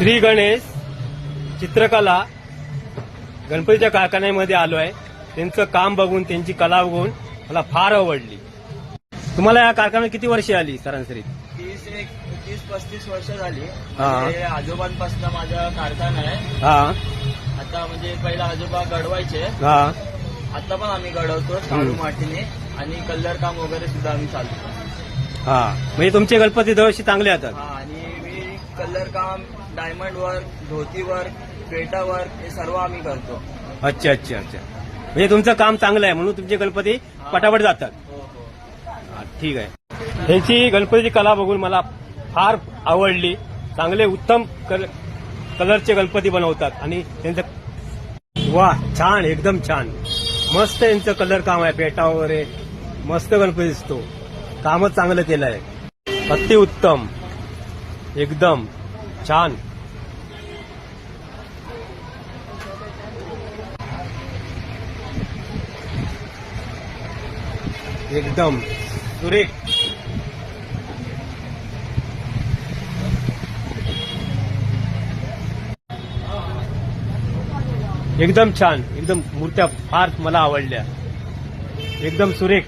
श्री गणेश चित्रकला गणपतीच्या कारखान्यामध्ये आलो आहे त्यांचं काम बघून त्यांची कला बघून मला फार आवडली. तुम्हाला या कारखान्यात किती वर्षे आली सरासरी? तीस एक तीस पस्तीस वर्ष झाली. हा. म्हणजे आजोबांपासून माझा कारखाना आहे. हा. आता म्हणजे पहिला आजोबा घडवायचे. हा. आता पण आम्ही घडवतो शाडू मातीने. आणि कलर काम वगैरे सुद्धा आम्ही चालतो हा. म्हणजे तुमचे गणपती दरवर्षी चांगले येतात. हा आणि मी कलर काम डायमंड वर्क धोती वर्क पेटा वर्क हे सर्व आम्ही करतो. अच्छा अच्छा अच्छा. म्हणजे तुमचं काम चांगलं आहे म्हणून तुमचे गणपती पटापट जातात. हो हो. ठीक आहे. त्यांची गणपतीची कला बघून मला फार आवडली. चांगले उत्तम कल कलरचे गणपती बनवतात आणि त्यांचं वा छान एकदम छान. मस्त यांचं कलर काम आहे पेटा वगैरे. मस्त गणपती दिसतो. कामच चांगलं केलं आहे अति उत्तम एकदम छान. एकदम सुरेख. एकदम छान एकदम मूर्त्या फार मला आवडल्या. एकदम सुरेख.